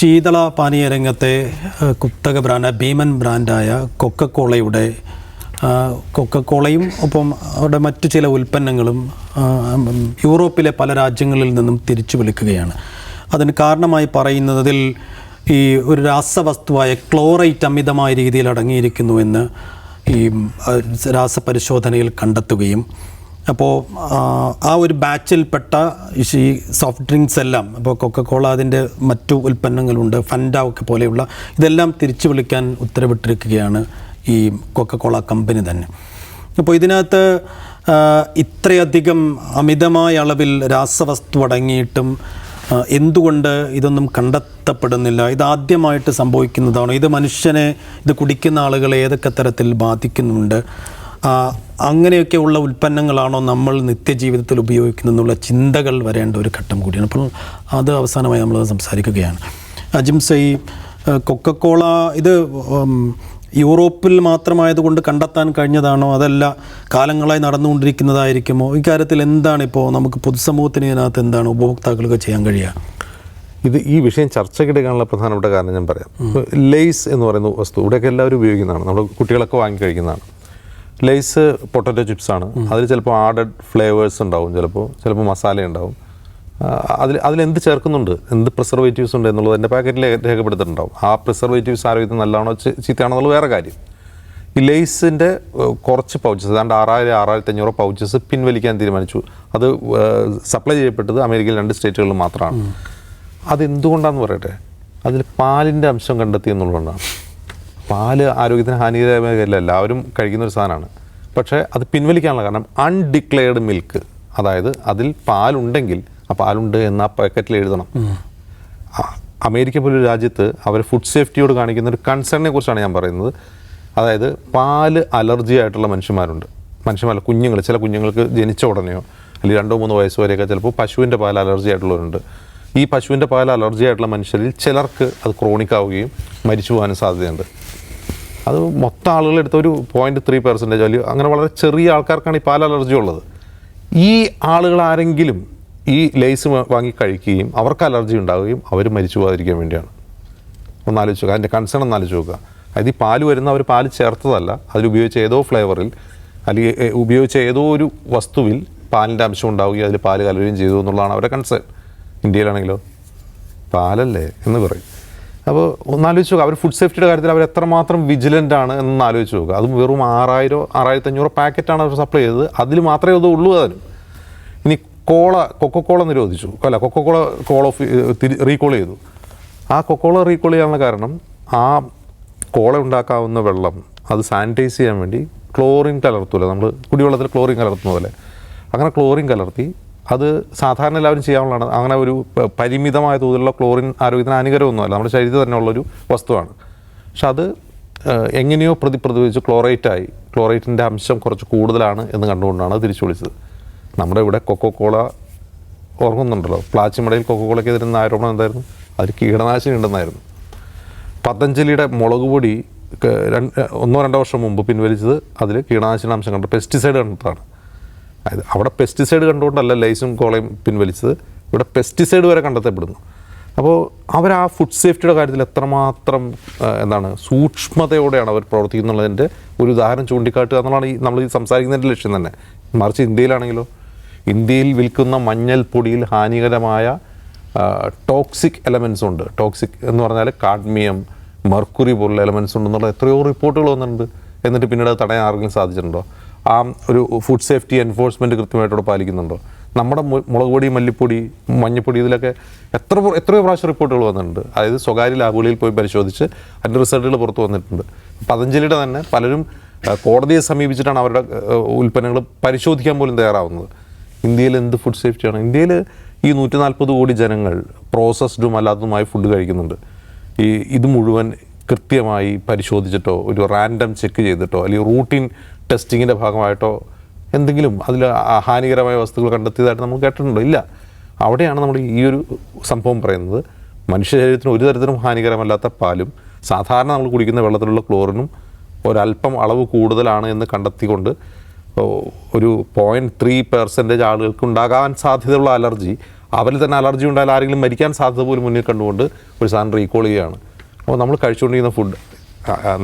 ശീതള പാനീയ രംഗത്തെ കുത്തക ബ്രാൻഡ് ഭീമൻ ബ്രാൻഡായ കൊക്കക്കോളയുടെ കൊക്ക കൊക്കക്കോളയും ഒപ്പം അവരുടെ മറ്റു ചില ഉൽപ്പന്നങ്ങളും യൂറോപ്പിലെ പല രാജ്യങ്ങളിൽ നിന്നും തിരിച്ചു വിളിക്കുകയാണ്. അതിന് കാരണമായി പറയുന്നതിൽ ഈ ഒരു രാസവസ്തുവായ ക്ലോറൈറ്റ് അമിതമായ രീതിയിൽ അടങ്ങിയിരിക്കുന്നുവെന്ന് ഈ രാസപരിശോധനയിൽ കണ്ടെത്തുകയും അപ്പോൾ ആ ഒരു ബാച്ചിൽപ്പെട്ട ഈ സോഫ്റ്റ് ഡ്രിങ്ക്സ് എല്ലാം അപ്പോൾ കൊക്കക്കോള അതിന്റെ മറ്റു ഉൽപ്പന്നങ്ങളുണ്ട് ഫൻഡ ഒക്കെ പോലെയുള്ള ഇതെല്ലാം തിരിച്ചു വിളിക്കാൻ ഉത്തരവിട്ടിരിക്കുകയാണ് ഈ കൊക്കക്കോള കമ്പനി തന്നെ. അപ്പോൾ ഇതിനകത്ത് ഇത്രയധികം അമിതമായ അളവിൽ രാസവസ്തു അടങ്ങിയിട്ടും എന്തുകൊണ്ട് ഇതൊന്നും കണ്ടെത്തപ്പെടുന്നില്ല? ഇതാദ്യമായിട്ട് സംഭവിക്കുന്നതാണോ? ഇത് മനുഷ്യനെ ഇത് കുടിക്കുന്ന ആളുകളെ ഏതൊക്കെ തരത്തിൽ ബാധിക്കുന്നുണ്ട്? ആ, അങ്ങനെയൊക്കെയുള്ള ഉൽപ്പന്നങ്ങളാണോ നമ്മൾ നിത്യജീവിതത്തിൽ ഉപയോഗിക്കുന്നതെന്നുള്ള ചിന്തകൾ വരേണ്ട ഒരു ഘട്ടം കൂടിയാണ്. അപ്പോൾ അത് അവസാനമായി നമ്മൾ സംസാരിക്കുകയാണ്. അജിംസൈ കൊക്കക്കോള ഇത് യൂറോപ്പിൽ മാത്രമായതുകൊണ്ട് കണ്ടെത്താൻ കഴിഞ്ഞതാണോ? അതല്ല കാലങ്ങളായി നടന്നുകൊണ്ടിരിക്കുന്നതായിരിക്കുമോ? ഇക്കാര്യത്തിൽ എന്താണ് ഇപ്പോൾ നമുക്ക് പൊതുസമൂഹത്തിന് ഇതിനകത്ത് എന്താണ് ഉപഭോക്താക്കൾക്ക് ചെയ്യാൻ കഴിയുക? ഇത് ഈ വിഷയം ചർച്ചയ്ക്കെടുക്കാനുള്ള പ്രധാനപ്പെട്ട കാരണം ഞാൻ പറയാം. ലേസ് ലെയ്സ് എന്ന് പറയുന്ന വസ്തു ഇവിടെയൊക്കെ എല്ലാവരും ഉപയോഗിക്കുന്നതാണ്. നമ്മൾ കുട്ടികളൊക്കെ വാങ്ങി കഴിക്കുന്നതാണ്. ലെയ്സ് പൊട്ടറ്റോ ചിപ്സ് ആണ് അതിൽ ചിലപ്പോൾ ആഡഡ് ഫ്ലേവേഴ്സ് ഉണ്ടാവും. ചിലപ്പോൾ ചിലപ്പോൾ മസാല ഉണ്ടാവും. അതിൽ അതിലെന്ത് ചേർക്കുന്നുണ്ട്? എന്ത് പ്രിസർവേറ്റീവ്സ് ഉണ്ട് എന്നുള്ളത് എന്റെ പാക്കറ്റിൽ രേഖപ്പെടുത്തിയിട്ടുണ്ടാവും ആ പ്രിസർവേറ്റീവ്സ് ആരോഗ്യത്തിന് നല്ലതാണോ ചീത്തയാണെന്നുള്ളത് വേറെ കാര്യം. ഈ ലേസിന്റെ കുറച്ച് പൗച്ചസ് ഏതാണ്ട് ആറായിരം ആറായിരത്തി അഞ്ഞൂറ് പൗച്ചസ് പിൻവലിക്കാൻ തീരുമാനിച്ചു. അത് സപ്ലൈ ചെയ്യപ്പെട്ടത് അമേരിക്കയിൽ രണ്ട് സ്റ്റേറ്റുകളിൽ മാത്രമാണ്. അതെന്തുകൊണ്ടാണെന്ന് പറയട്ടെ? അതിൽ പാലിന്റെ അംശം കണ്ടെത്തി എന്നുള്ളതുകൊണ്ടാണ് പാൽ ആരോഗ്യത്തിന് ഹാനികരമായല്ല എല്ലാവരും കഴിക്കുന്ന ഒരു സാധനമാണ്. പക്ഷേ അത് പിൻവലിക്കാനുള്ള കാരണം അൺഡിക്ലെയർഡ് മിൽക്ക് അതായത് അതിൽ പാലുണ്ടെങ്കിൽ ആ പാലുണ്ട് എന്ന് ആ പാക്കറ്റിൽ എഴുതണം. അമേരിക്ക പോലൊരു രാജ്യത്ത് അവർ ഫുഡ് സേഫ്റ്റിയോട് കാണിക്കുന്ന ഒരു കൺസേണിനെ കുറിച്ചാണ് ഞാൻ പറയുന്നത്. അതായത് പാൽ അലർജി ആയിട്ടുള്ള മനുഷ്യന്മാരുണ്ട്. മനുഷ്യന്മാരല്ല കുഞ്ഞുങ്ങൾ. ചില കുഞ്ഞുങ്ങൾക്ക് ജനിച്ച ഉടനെയോ അല്ലെങ്കിൽ രണ്ടോ മൂന്നോ വയസ്സ് വരെയൊക്കെ ചിലപ്പോൾ പശുവിന്റെ പാൽ അലർജി ആയിട്ടുള്ളവരുണ്ട്. ഈ പശുവിന്റെ പാൽ അലർജി ആയിട്ടുള്ള മനുഷ്യരിൽ ചിലർക്ക് അത് ക്രോണിക് ആവുകയും മരിച്ചു പോകാനും സാധ്യതയുണ്ട്. അത് മൊത്തം ആളുകളെടുത്ത ഒരു പോയിന്റ് ത്രീ പെർസെന്റേജ് അല്ലെങ്കിൽ അങ്ങനെ വളരെ ചെറിയ ആൾക്കാർക്കാണ് ഈ പാൽ അലർജി ഉള്ളത്. ഈ ആളുകൾ ആരെങ്കിലും ഈ ലേസ് വാങ്ങി കഴിക്കുകയും അവർക്ക് അലർജി ഉണ്ടാവുകയും അവർ മരിച്ചു പോകാതിരിക്കാൻ വേണ്ടിയാണ്. ഒന്നാലോചിച്ച് നോക്കുക അതിന്റെ കൺസേൺ ഒന്നാലോചിച്ച് നോക്കുക അതായത് ഈ പാൽ വരുന്ന അവർ പാൽ ചേർത്തതല്ല. അതിലുപയോഗിച്ച ഏതോ ഫ്ലേവറിൽ അല്ലെങ്കിൽ ഉപയോഗിച്ച ഏതോ ഒരു വസ്തുവിൽ പാലിന്റെ അംശം ഉണ്ടാവുകയും അതിൽ പാൽ കലരുകയും ചെയ്തു എന്നുള്ളതാണ് അവരുടെ കൺസേൺ ഇന്ത്യയിലാണെങ്കിലോ? പാലല്ലേ എന്ന് പറയും. അപ്പോൾ ഒന്നാലോചിച്ച് നോക്കുക അവർ ഫുഡ് സേഫ്റ്റിയുടെ കാര്യത്തിൽ അവർ എത്രമാത്രം വിജിലന്റ് ആണ് എന്ന് ആലോചിച്ച് നോക്കുക അതും വെറും ആറായിരം ആറായിരത്തി അഞ്ഞൂറ് പാക്കറ്റാണ് അവർ സപ്ലൈ ചെയ്തത്. അതിൽ മാത്രമേ അത് ഉള്ളൂ അതിനും. ഇനി കോള കൊക്കോക്കോള നിരോധിച്ചു. അല്ല കൊക്കോക്കോള കോൾ ഓഫ് റീകോൾ ചെയ്തു. ആ കൊക്കോള റീകോൾ ചെയ്യാനുള്ള കാരണം ആ കോള ഉണ്ടാക്കാവുന്ന വെള്ളം അത് സാനിറ്റൈസ് ചെയ്യാൻ വേണ്ടി ക്ലോറിൻ കലർത്തൂല. നമ്മൾ കുടിവെള്ളത്തിൽ ക്ലോറിൻ കലർത്തുന്ന പോലെ. അങ്ങനെ ക്ലോറിൻ കലർത്തി അത് സാധാരണ എല്ലാവരും ചെയ്യാവുന്നതാണ്. അങ്ങനെ ഒരു പരിമിതമായ തോതിലുള്ള ക്ലോറിൻ ആരോഗ്യത്തിന് ഹാനികരമൊന്നുമല്ല. നമ്മുടെ ശരീരത്തിൽ തന്നെ ഉള്ളൊരു വസ്തുവാണ്. പക്ഷെ അത് എങ്ങനെയോ പ്രതി പ്രതിഫലിച്ച് ക്ലോറൈറ്റായി. ക്ലോറൈറ്റിന്റെ അംശം കുറച്ച് കൂടുതലാണ് എന്ന് കണ്ടുകൊണ്ടാണ് തിരിച്ചു വിളിച്ചത്. നമ്മുടെ ഇവിടെ കൊക്കോ കോള ഓർക്കുന്നുണ്ടല്ലോ പ്ലാച്ചിമടയിൽ കൊക്കോക്കോളയ്ക്ക് എതിരുന്ന ആരോപണം എന്തായിരുന്നു? അതിൽ കീടനാശിനി ഉണ്ടെന്നായിരുന്നു. പതഞ്ജലിയുടെ മുളക് പൊടി ഒന്നോ രണ്ടോ വർഷം മുമ്പ് പിൻവലിച്ചത് അതിൽ കീടനാശിനി അംശം കണ്ട് പെസ്റ്റിസൈഡ് കണ്ടതാണ്. അവിടെ പെസ്റ്റിസൈഡ് കണ്ടുകൊണ്ടല്ല ലൈസും കോളയും പിൻവലിച്ചത്. ഇവിടെ പെസ്റ്റിസൈഡ് വരെ കണ്ടെത്തപ്പെടുന്നു. അപ്പോൾ അവർ ആ ഫുഡ് സേഫ്റ്റിയുടെ കാര്യത്തിൽ എത്രമാത്രം എന്താണ് സൂക്ഷ്മതയോടെയാണ് അവർ പ്രവർത്തിക്കുന്നുള്ളതിന്റെ ഒരു ഉദാഹരണം ചൂണ്ടിക്കാട്ടുക എന്നുള്ളതാണ് ഈ നമ്മൾ ഈ സംസാരിക്കുന്നതിന്റെ ലക്ഷ്യം തന്നെ. മറിച്ച് ഇന്ത്യയിലാണെങ്കിലോ ഇന്ത്യയിൽ വിൽക്കുന്ന മഞ്ഞൾ പൊടിയിൽ ഹാനികരമായ ടോക്സിക് എലമെൻസ് ഉണ്ട്. ടോക്സിക് എന്ന് പറഞ്ഞാൽ കാഡ്മിയം മെർക്കുറി പോലുള്ള എലമെൻസ് ഉണ്ടെന്നുള്ള എത്രയോ റിപ്പോർട്ടുകൾ വന്നിട്ടുണ്ട്. എന്നിട്ട് പിന്നീട് അത് തടയാൻ ആർക്കെങ്കിലും സാധിച്ചിട്ടുണ്ടോ? ആ ഒരു ഫുഡ് സേഫ്റ്റി എൻഫോഴ്സ്മെന്റ് കൃത്യമായിട്ടോടെ പാലിക്കുന്നുണ്ടോ. നമ്മുടെ മുളക് പൊടി മല്ലിപ്പൊടി മഞ്ഞപ്പൊടി ഇതിലൊക്കെ എത്ര എത്രയോ പ്രാവശ്യം റിപ്പോർട്ടുകൾ വന്നിട്ടുണ്ട്. അതായത് സ്വകാര്യ ലാബുകളിൽ പോയി പരിശോധിച്ച് അതിന്റെ റിസൾട്ടുകൾ പുറത്തു വന്നിട്ടുണ്ട്. പതഞ്ജലിയുടെ തന്നെ പലരും കോടതിയെ സമീപിച്ചിട്ടാണ് അവരുടെ ഉൽപ്പന്നങ്ങൾ പരിശോധിക്കാൻ പോലും തയ്യാറാവുന്നത്. ഇന്ത്യയിൽ എന്ത് ഫുഡ് സേഫ്റ്റിയാണ് ഇന്ത്യയിൽ ഈ നൂറ്റി നാൽപ്പത് കോടി ജനങ്ങൾ പ്രോസസ്ഡും അല്ലാത്തതുമായ ഫുഡ് കഴിക്കുന്നുണ്ട്. ഈ ഇത് മുഴുവൻ കൃത്യമായി പരിശോധിച്ചിട്ടോ ഒരു റാൻഡം ചെക്ക് ചെയ്തിട്ടോ അല്ലെങ്കിൽ റൂട്ടീൻ ടെസ്റ്റിങ്ങിന്റെ ഭാഗമായിട്ടോ എന്തെങ്കിലും അതിൽ ഹാനികരമായ വസ്തുക്കൾ കണ്ടെത്തിയതായിട്ട് നമ്മൾ കേട്ടിട്ടുണ്ടോ? ഇല്ല. അവിടെയാണ് നമ്മൾ ഈ ഒരു സംഭവം പറയുന്നത്. മനുഷ്യ ശരീരത്തിന് ഒരു തരത്തിലും ഹാനികരമല്ലാത്ത പാലും സാധാരണ നമ്മൾ കുടിക്കുന്ന വെള്ളത്തിലുള്ള ക്ലോറിനും ഒരല്പം അളവ് കൂടുതലാണ് എന്ന് കണ്ടെത്തിക്കൊണ്ട് ഒരു പോയിന്റ് ത്രീ പെർസെന്റേജ് ആളുകൾക്ക് ഉണ്ടാകാൻ സാധ്യതയുള്ള അലർജി അവരിൽ തന്നെ അലർജി ഉണ്ടായാൽ ആരെങ്കിലും മരിക്കാൻ സാധ്യത പോലും മുന്നിൽ കണ്ടുകൊണ്ട് ഒരു സാധനം റീകോൾ ചെയ്യുകയാണ്. അപ്പോൾ നമ്മൾ കഴിച്ചുകൊണ്ടിരിക്കുന്ന ഫുഡ്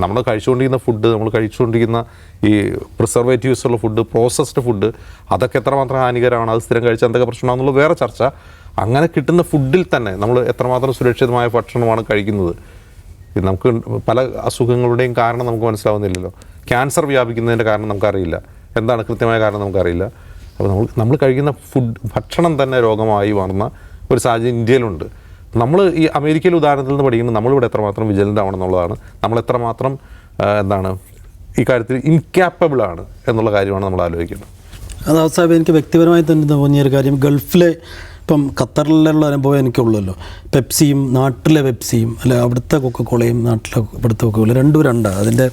നമ്മൾ കഴിച്ചുകൊണ്ടിരിക്കുന്ന ഫുഡ് നമ്മൾ കഴിച്ചുകൊണ്ടിരിക്കുന്ന ഈ പ്രിസർവേറ്റീവ്സ് ഉള്ള ഫുഡ് പ്രോസസ്ഡ് ഫുഡ് അതൊക്കെ എത്രമാത്രം ഹാനികരമാണ് അത് സ്ഥിരം കഴിച്ചാൽ എന്തൊക്കെ പ്രശ്നമാണെന്നുള്ള വേറെ ചർച്ച. അങ്ങനെ കിട്ടുന്ന ഫുഡിൽ തന്നെ നമ്മൾ എത്രമാത്രം സുരക്ഷിതമായ ഭക്ഷണമാണ് കഴിക്കുന്നത്. നമുക്ക് പല അസുഖങ്ങളുടെയും കാരണം നമുക്ക് മനസ്സിലാവുന്നില്ലല്ലോ. ക്യാൻസർ വ്യാപിക്കുന്നതിന്റെ കാരണം നമുക്കറിയില്ല. എന്താണ് കൃത്യമായ കാരണം നമുക്കറിയില്ല. അപ്പോൾ നമ്മൾ നമ്മൾ കഴിക്കുന്ന ഫുഡ് ഭക്ഷണം തന്നെ രോഗമായി മാറുന്ന ഒരു സാഹചര്യം ഇന്ത്യയിലുണ്ട്. നമ്മൾ ഈ അമേരിക്കയിൽ ഉദാഹരണത്തിൽ നിന്ന് പഠിക്കുന്നത് നമ്മളിവിടെ എത്രമാത്രം വിജിലന്റ് ആവണമെന്നുള്ളതാണ്. നമ്മൾ എത്രമാത്രം എന്താണ് ഈ കാര്യത്തിൽ ഇൻക്യാപ്പബിൾ ആണ് എന്നുള്ള കാര്യമാണ് നമ്മൾ ആലോചിക്കുന്നത്. അത് അവസാനം എനിക്ക് വ്യക്തിപരമായി തന്നെ തോന്നിയ ഒരു കാര്യം ഗൾഫിലെ ഇപ്പം ഖത്തറിലുള്ള അനുഭവം എനിക്കുള്ളല്ലോ. പെപ്സിയും നാട്ടിലെ പെപ്സിയും അല്ലെ അവിടുത്തെ കൊക്കക്കോളയും നാട്ടിലെ ഇവിടുത്തെ കൊക്കക്കോള രണ്ടും രണ്ടാണ് അതിന്റെ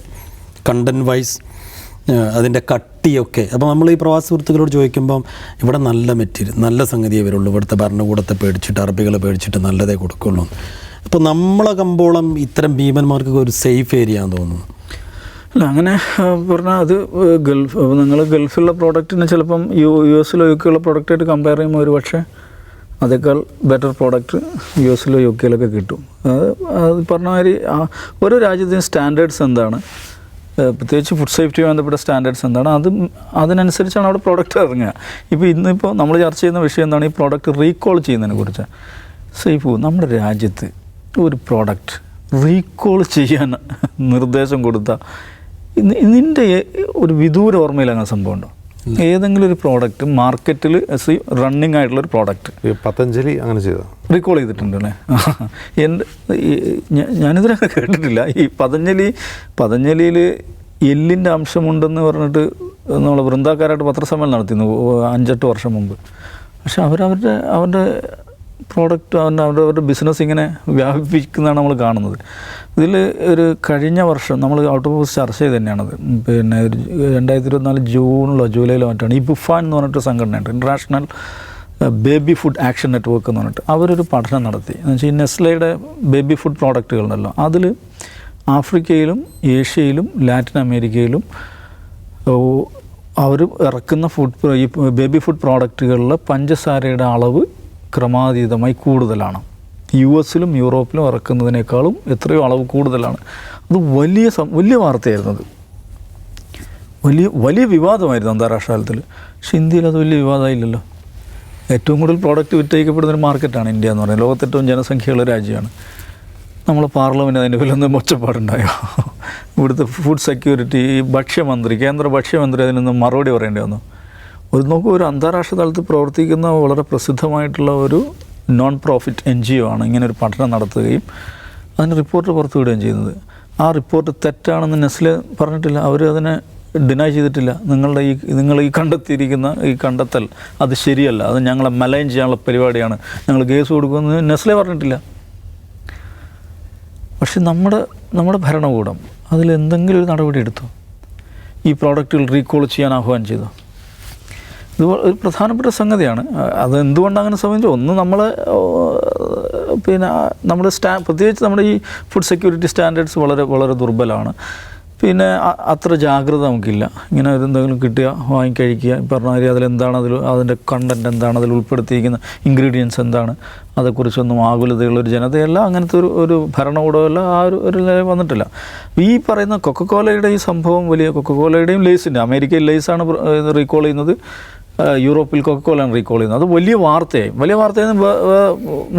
കണ്ടന്റ് വൈസ് അതിന്റെ കട്ടിയൊക്കെ. അപ്പോൾ നമ്മൾ ഈ പ്രവാസി സുഹൃത്തുക്കളോട് ചോദിക്കുമ്പം ഇവിടെ നല്ല മെറ്റീരിയൽ നല്ല സംഗതിയേ വരുള്ളൂ. ഇവിടുത്തെ ഭരണകൂടത്തെ പേടിച്ചിട്ട് അറബികളെ പേടിച്ചിട്ട് നല്ലതേ കൊടുക്കുള്ളൂ. അപ്പോൾ നമ്മളെ കമ്പോളം ഇത്തരം ഭീമന്മാർക്ക് ഒരു സേഫ് ഏരിയ ആണെന്ന് തോന്നുന്നു. അല്ല അങ്ങനെ പറഞ്ഞാൽ അത് ഗൾഫ് നിങ്ങൾ ഗൾഫിലുള്ള പ്രോഡക്റ്റിന് ചിലപ്പം യു യു എസിലോ യു കെയിലുള്ള പ്രോഡക്റ്റായിട്ട് കമ്പയർ ചെയ്യുമ്പോൾ ഒരു പക്ഷേ അതേക്കാൾ ബെറ്റർ പ്രോഡക്റ്റ് യു എസിലോ യു കെയിലൊക്കെ കിട്ടും. അത് പറഞ്ഞ മാതിരി ഓരോ രാജ്യത്തിന് സ്റ്റാൻഡേർഡ്സ് എന്താണ്? പ്രത്യേകിച്ച് ഫുഡ് സേഫ്റ്റിയുമായി ബന്ധപ്പെട്ട സ്റ്റാൻഡേർഡ്സ് എന്താണ്? അത് അതിനനുസരിച്ചാണ് അവിടെ പ്രോഡക്റ്റ് ഇറങ്ങുക. ഇപ്പോൾ ഇന്നിപ്പോൾ നമ്മൾ ചർച്ച ചെയ്യുന്ന വിഷയം എന്താണ്? ഈ പ്രോഡക്റ്റ് റീകോൾ ചെയ്യുന്നതിനെ കുറിച്ച്. സേഫ് നമ്മുടെ രാജ്യത്ത് ഒരു പ്രോഡക്റ്റ് റീകോൾ ചെയ്യാൻ നിർദ്ദേശം കൊടുത്ത നിന്റെ ഒരു വിദൂര ഓർമ്മയിൽ അങ്ങനെ സംഭവം ഉണ്ടോ ഏതെങ്കിലും ഒരു പ്രോഡക്റ്റ് മാർക്കറ്റിൽ റണ്ണിങ് ആയിട്ടുള്ള ഒരു പ്രോഡക്റ്റ് പതഞ്ജലി അങ്ങനെ ചെയ്തു. റീകോൾ ചെയ്തിട്ടുണ്ട് അല്ലേ? എന്റെ ഞാനിതിനെ കേട്ടിട്ടില്ല. ഈ പതഞ്ജലി പതഞ്ജലിയിൽ എല്ലിന്റെ അംശമുണ്ടെന്ന് പറഞ്ഞിട്ട് നമ്മൾ വൃന്ദാക്കാരായിട്ട് പത്രസമ്മേളനം നടത്തിയിരുന്നു അഞ്ചെട്ട് വർഷം മുമ്പ്. പക്ഷെ അവരവരുടെ അവരുടെ പ്രോഡക്റ്റ് അവരുടെ അവരുടെ ബിസിനസ് ഇങ്ങനെ വ്യാപിപ്പിക്കുന്നതാണ് നമ്മൾ കാണുന്നത്. ഇതിൽ ഒരു കഴിഞ്ഞ വർഷം നമ്മൾ ഔട്ട് ഓഫ് ഹൗസ് ചർച്ച ചെയ്ത് തന്നെയാണത്. പിന്നെ രണ്ടായിരത്തി ഇരുപത്തിനാല് ജൂണിലോ ജൂലൈയിലോ മറ്റാണ്. ഈ ബുഫാൻ എന്ന് പറഞ്ഞിട്ട് സംഘടനയുണ്ട്. International baby food action network എന്ന് പറഞ്ഞിട്ട് അവരൊരു പഠനം നടത്തി. എന്ന് വെച്ചാൽ ഈ നെസ്ലയുടെ ബേബി ഫുഡ് പ്രോഡക്റ്റുകളുണ്ടല്ലോ. അതിൽ ആഫ്രിക്കയിലും ഏഷ്യയിലും ലാറ്റിൻ അമേരിക്കയിലും അവർ ഇറക്കുന്ന ഫുഡ് ഈ ബേബി ഫുഡ് പ്രോഡക്റ്റുകളിൽ പഞ്ചസാരയുടെ അളവ് ക്രമാതീതമായി കൂടുതലാണ്. യു എസിലും യൂറോപ്പിലും ഇറക്കുന്നതിനേക്കാളും എത്രയോ അളവ് കൂടുതലാണ്. അത് വലിയ വലിയ വാർത്തയായിരുന്നു അത് വലിയ വലിയ വിവാദമായിരുന്നു അന്താരാഷ്ട്ര തലത്തിൽ പക്ഷെ ഇന്ത്യയിൽ അത് വലിയ വിവാദമായില്ലല്ലോ. ഏറ്റവും കൂടുതൽ പ്രോഡക്റ്റ് വിറ്റയക്കപ്പെടുന്ന ഒരു മാർക്കറ്റാണ് ഇന്ത്യ എന്ന് പറയുന്നത്. ലോകത്ത് ഏറ്റവും ജനസംഖ്യയുള്ള രാജ്യമാണ്. നമ്മളെ പാർലമെന്റ് അതിന്റെ വിലൊന്നും മെച്ചപ്പാടുണ്ടായോ ഇവിടുത്തെ ഫുഡ് സെക്യൂരിറ്റി ഭക്ഷ്യമന്ത്രി കേന്ദ്ര ഭക്ഷ്യമന്ത്രി അതിനൊന്നും മറുപടി പറയേണ്ടി വന്നു? ഒരു നോക്കൂ ഒരു അന്താരാഷ്ട്ര തലത്തിൽ പ്രവർത്തിക്കുന്ന വളരെ പ്രസിദ്ധമായിട്ടുള്ള ഒരു non profit N G O ആണ്. ഇങ്ങനെ ഒരു പഠനം നടത്തുകയും അതിന് റിപ്പോർട്ട് പുറത്തുവിടുകയും ചെയ്യുന്നത്. ആ റിപ്പോർട്ട് തെറ്റാണെന്ന് നെസ്ലെ പറഞ്ഞിട്ടില്ല. അവർ അതിനെ ഡിനൈ ചെയ്തിട്ടില്ല. നിങ്ങളുടെ ഈ നിങ്ങൾ ഈ കണ്ടെത്തിയിരിക്കുന്ന ഈ കണ്ടെത്തൽ അത് ശരിയല്ല. അത് ഞങ്ങളെ മലൈൻ ചെയ്യാനുള്ള പരിപാടിയാണ്. ഞങ്ങൾ കേസ് കൊടുക്കുമെന്ന് നെസ്ലെ പറഞ്ഞിട്ടില്ല. പക്ഷെ നമ്മുടെ നമ്മുടെ ഭരണകൂടം അതിൽ എന്തെങ്കിലും ഒരു നടപടി എടുത്തോ? ഈ പ്രോഡക്റ്റുകൾ റീകോൾ ചെയ്യാൻ ആഹ്വാനം ചെയ്തോ? ഇത് ഒരു പ്രധാനപ്പെട്ട സംഗതിയാണ്. അത് എന്തുകൊണ്ട് അങ്ങനെ സംബന്ധിച്ചു ഒന്ന് നമ്മൾ പിന്നെ നമ്മുടെ സ്റ്റാ പ്രത്യേകിച്ച് നമ്മുടെ ഈ ഫുഡ് സെക്യൂരിറ്റി സ്റ്റാൻഡേർഡ്സ് വളരെ വളരെ ദുർബലമാണ് പിന്നെ അത്ര ജാഗ്രത നമുക്കില്ല. ഇങ്ങനെ എന്തെങ്കിലും കിട്ടുക വാങ്ങിക്കഴിക്കുക പറഞ്ഞ മാതിരി അതിലെന്താണ് അതിൽ അതിന്റെ കണ്ടന്റ് എന്താണ് അതിൽ ഉൾപ്പെടുത്തിയിരിക്കുന്ന ഇൻഗ്രീഡിയൻസ് എന്താണ് അതേക്കുറിച്ചൊന്നും ആകുലതയുള്ളൊരു ജനതയല്ല അങ്ങനത്തെ ഒരു ഒരു ഭരണകൂടമല്ല ആ ഒരു ഒരു നിലയിൽ വന്നിട്ടില്ല. ഈ പറയുന്ന കൊക്കക്കോലയുടെ ഈ സംഭവം വലിയ കൊക്കക്കോലയുടെയും ലേസിന്റെ അമേരിക്കയിൽ ലേസാണ് റീകോൾ ചെയ്യുന്നത്. യൂറോപ്പിൽ കൊക്കക്കോലാണ് റീകോൾ ചെയ്യുന്നത്. അത് വലിയ വാർത്തയായി. വലിയ വാർത്തയായി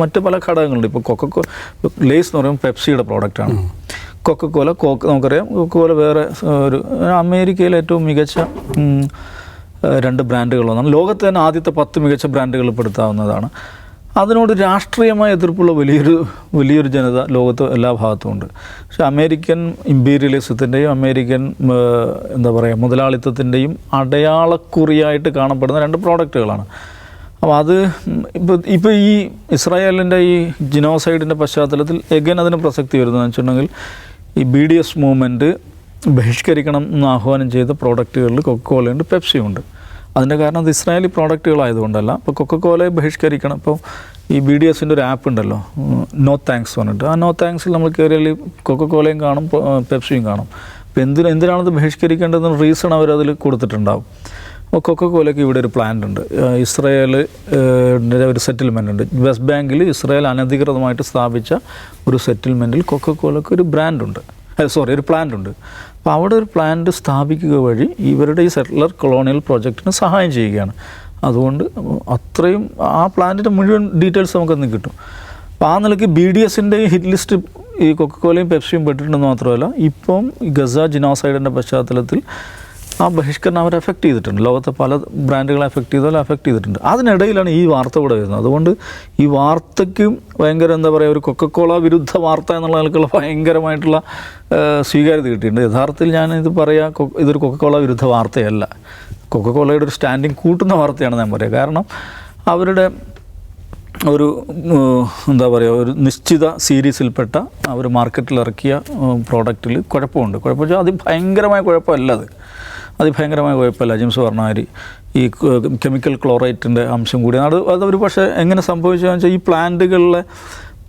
മറ്റ് പല ഘടകങ്ങളുണ്ട്. ഇപ്പോൾ കൊക്കക്കോ ലേസ് എന്ന് പറയുമ്പോൾ പെപ്സിയുടെ പ്രോഡക്റ്റാണ് കൊക്കക്കോല കോക്ക് നമുക്കറിയാം. കൊക്കക്കോല വേറെ ഒരു അമേരിക്കയിലെ ഏറ്റവും മികച്ച രണ്ട് ബ്രാൻഡുകളൊന്നാണ് ലോകത്ത് തന്നെ ആദ്യത്തെ പത്ത് മികച്ച ബ്രാൻഡുകൾ പെടുത്താവുന്നതാണ്. അതിനോട് രാഷ്ട്രീയമായ എതിർപ്പുള്ള വലിയൊരു വലിയൊരു ജനത ലോകത്ത് എല്ലാ ഭാഗത്തും ഉണ്ട്. പക്ഷെ അമേരിക്കൻ ഇമ്പീരിയലിസത്തിന്റെയും അമേരിക്കൻ എന്താ പറയുക മുതലാളിത്തത്തിന്റെയും അടയാളക്കുറിയായിട്ട് കാണപ്പെടുന്ന രണ്ട് പ്രോഡക്റ്റുകളാണ്. അപ്പോൾ അത് ഇപ്പോൾ ഇപ്പോൾ ഈ ഇസ്രായേലിന്റെ ഈ ജിനോസൈഡിന്റെ പശ്ചാത്തലത്തിൽ എഗൻ അതിന് പ്രസക്തി വരുന്നതെന്ന് വെച്ചിട്ടുണ്ടെങ്കിൽ ഈ ബി ഡി എസ് മൂവ്മെന്റ് ബഹിഷ്കരിക്കണം എന്ന് ആഹ്വാനം ചെയ്ത പ്രോഡക്റ്റുകളിൽ കൊക്കോളയുണ്ട് പെപ്സിയുണ്ട് അതിന്റെ കാരണം അത് ഇസ്രായേലി പ്രോഡക്റ്റുകളായതുകൊണ്ടല്ല. ഇപ്പോൾ കൊക്കക്കോലയെ ബഹിഷ്കരിക്കണം. ഇപ്പോൾ ഈ ബി ഡി എസിന്റെ ഒരു ആപ്പ് ഉണ്ടല്ലോ. നോ താങ്ക്സ് പറഞ്ഞിട്ട്. ആ നോ താങ്ക്സിൽ നമ്മൾ കയറിയാൽ കൊക്കക്കോലയും കാണും പെപ്സിയും കാണും. അപ്പോൾ എന്തിന് എന്തിനാണത് ബഹിഷ്കരിക്കേണ്ടതെന്ന് റീസൺ അവരതിൽ കൊടുത്തിട്ടുണ്ടാവും. അപ്പോൾ കൊക്കക്കോലയ്ക്ക് ഇവിടെ ഒരു പ്ലാന്റ് ഉണ്ട്. ഇസ്രായേൽ ഒരു സെറ്റിൽമെന്റ് ഉണ്ട്. വെസ്റ്റ് ബാങ്കിൽ ഇസ്രായേൽ അനധികൃതമായിട്ട് സ്ഥാപിച്ച ഒരു സെറ്റിൽമെന്റിൽ കൊക്കക്കോലയ്ക്ക് ഒരു ബ്രാൻഡുണ്ട് സോറി ഒരു പ്ലാന്റ് ഉണ്ട്. അപ്പോൾ അവിടെ ഒരു പ്ലാന്റ് സ്ഥാപിക്കുക വഴി ഇവരുടെ ഈ സെറ്റിലർ കൊളോണിയൽ പ്രോജക്റ്റിന് സഹായം ചെയ്യുകയാണ്. അതുകൊണ്ട് അത്രയും ആ പ്ലാന്റിന്റെ മുഴുവൻ ഡീറ്റെയിൽസ് നമുക്കൊന്ന് കിട്ടും. അപ്പോൾ ആ നിലയ്ക്ക് ബി ഡി എസിന്റെ ഹിറ്റ് ലിസ്റ്റ് ഈ കൊക്കക്കോലയും പെപ്സിയും പെട്ടിട്ടുണ്ടെന്ന് മാത്രമല്ല ഇപ്പം ഗസ ജിനോസൈഡിന്റെ പശ്ചാത്തലത്തിൽ ആ ബഹിഷ്കരണം അവരെ എഫക്റ്റ് ചെയ്തിട്ടുണ്ട്. ലോകത്തെ പല ബ്രാൻഡുകളെ എഫക്റ്റ് ചെയ്തപോലെ എഫക്റ്റ് ചെയ്തിട്ടുണ്ട്. അതിനിടയിലാണ് ഈ വാർത്ത കൂടെ വരുന്നത്. അതുകൊണ്ട് ഈ വാർത്തയ്ക്കും ഭയങ്കര എന്താ പറയുക ഒരു കൊക്കക്കോള വിരുദ്ധ വാർത്ത എന്നുള്ള നിലക്കുള്ള ഭയങ്കരമായിട്ടുള്ള സ്വീകാര്യത കിട്ടിയിട്ടുണ്ട്. യഥാർത്ഥത്തിൽ ഞാൻ ഇത് പറയാ കൊ- ഇതൊരു കൊക്കക്കോള വിരുദ്ധ വാർത്തയല്ല. കൊക്കക്കോളയുടെ ഒരു സ്റ്റാൻഡിങ് കൂട്ടുന്ന വാർത്തയാണ് ഞാൻ പറയുക കാരണം അവരുടെ ഒരു എന്താ പറയുക ഒരു നിശ്ചിത സീരീസിൽപ്പെട്ട അവർ മാർക്കറ്റിൽ ഇറക്കിയ പ്രോഡക്റ്റിൽ കുഴപ്പമുണ്ട്. കുഴപ്പം വെച്ചാൽ അതിഭയങ്കരമായ കുഴപ്പമല്ല അത്. അതിഭയങ്കരമായ കുഴപ്പമില്ല. ജിംസ് പറഞ്ഞ മാതിരി ഈ കെമിക്കൽ ക്ലോറൈറ്റിന്റെ അംശം കൂടി. അത് അതൊരു പക്ഷേ എങ്ങനെ സംഭവിച്ചതെന്ന് വെച്ചാൽ ഈ പ്ലാന്റുകളിലെ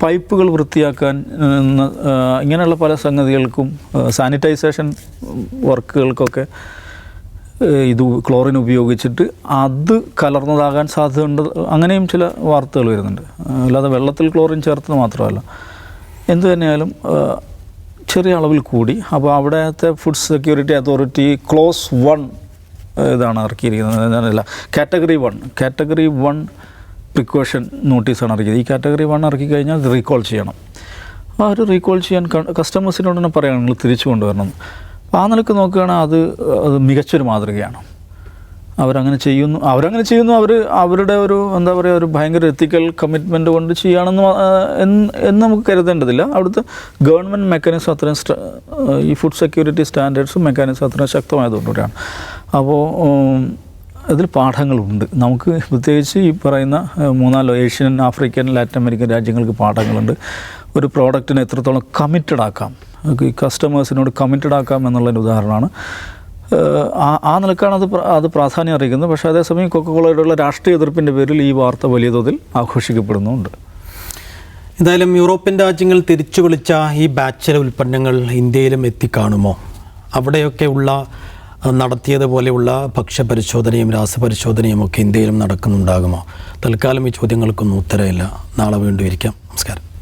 പൈപ്പുകൾ വൃത്തിയാക്കാൻ ഇങ്ങനെയുള്ള പല സംഗതികൾക്കും സാനിറ്റൈസേഷൻ വർക്കുകൾക്കൊക്കെ ഇത് ക്ലോറിൻ ഉപയോഗിച്ചിട്ട് അത് കലർന്നതാകാൻ സാധ്യതയുണ്ട്. അങ്ങനെയും ചില വാർത്തകൾ വരുന്നുണ്ട്. അല്ലാതെ വെള്ളത്തിൽ ക്ലോറിൻ ചേർത്തത് മാത്രമല്ല. എന്തു തന്നെയായാലും ചെറിയ അളവിൽ കൂടി. അപ്പോൾ അവിടുത്തെ food security authority clause one ഇതാണ് ഇറക്കിയിരിക്കുന്നത്. അല്ല category one. Category one precaution നോട്ടീസാണ് ഇറക്കിയത്. ഈ കാറ്റഗറി വൺ ഇറക്കി കഴിഞ്ഞാൽ അത് റീകോൾ ചെയ്യണം. ആ ഒരു റീകോൾ ചെയ്യാൻ കസ്റ്റമേഴ്സിനോട് തന്നെ പറയുകയാണെങ്കിൽ തിരിച്ചു കൊണ്ടുവരണം. അപ്പോൾ ആ നിലയ്ക്ക് നോക്കുകയാണെങ്കിൽ അത് അത് മികച്ചൊരു മാതൃകയാണ്. അവരങ്ങനെ ചെയ്യുന്നു. അവരങ്ങനെ ചെയ്യുന്നു അവർ അവരുടെ ഒരു എന്താ പറയുക ഒരു ഭയങ്കര എത്തിക്കൽ കമ്മിറ്റ്മെന്റ് കൊണ്ട് ചെയ്യുകയാണെന്ന് എന്ന് നമുക്ക് കരുതേണ്ടതില്ല. അവിടുത്തെ ഗവൺമെന്റ് മെക്കാനിസം അത്രയും ഈ ഫുഡ് സെക്യൂരിറ്റി സ്റ്റാൻഡേർഡ്സും മെക്കാനിസം അത്രയും ശക്തമായതുകൊണ്ടുകൂടിയാണ് അപ്പോൾ അതിൽ പാഠങ്ങളുണ്ട്. നമുക്ക് പ്രത്യേകിച്ച് ഈ പറയുന്ന മൂന്നാലോ ഏഷ്യൻ ആഫ്രിക്കൻ ലാറ്റിൻ അമേരിക്കൻ രാജ്യങ്ങൾക്ക് പാഠങ്ങളുണ്ട്. ഒരു പ്രോഡക്റ്റിനെ എത്രത്തോളം കമ്മിറ്റഡ് ആക്കാം? കസ്റ്റമേഴ്സിനോട് കമ്മിറ്റഡ് ആക്കാം എന്നുള്ളതിന്റെ ഉദാഹരണമാണ്. ആ നിലക്കാണ് അത് അത് പ്രാധാന്യം അറിയിക്കുന്നത്. പക്ഷേ അതേസമയം കൊക്കക്കോളയോടുള്ള രാഷ്ട്രീയ എതിർപ്പിന്റെ പേരിൽ ഈ വാർത്ത വലിയ തോതിൽ ആഘോഷിക്കപ്പെടുന്നുണ്ട്. എന്തായാലും യൂറോപ്യൻ രാജ്യങ്ങൾ തിരിച്ചു വിളിച്ച ഈ ബാച്ചിലെ ഉൽപ്പന്നങ്ങൾ ഇന്ത്യയിലും എത്തിക്കാണുമോ? അവിടെയൊക്കെ ഉള്ള അഹ് നടത്തിയതുപോലെയുള്ള ഭക്ഷ്യപരിശോധനയും രാസപരിശോധനയും ഒക്കെ ഇന്ത്യയിലും നടക്കുന്നുണ്ടാകുമോ? തൽക്കാലം ഈ ചോദ്യങ്ങൾക്കൊന്നും ഉത്തരമില്ല. നാളെ വീണ്ടും ഇരിക്കാം. നമസ്കാരം.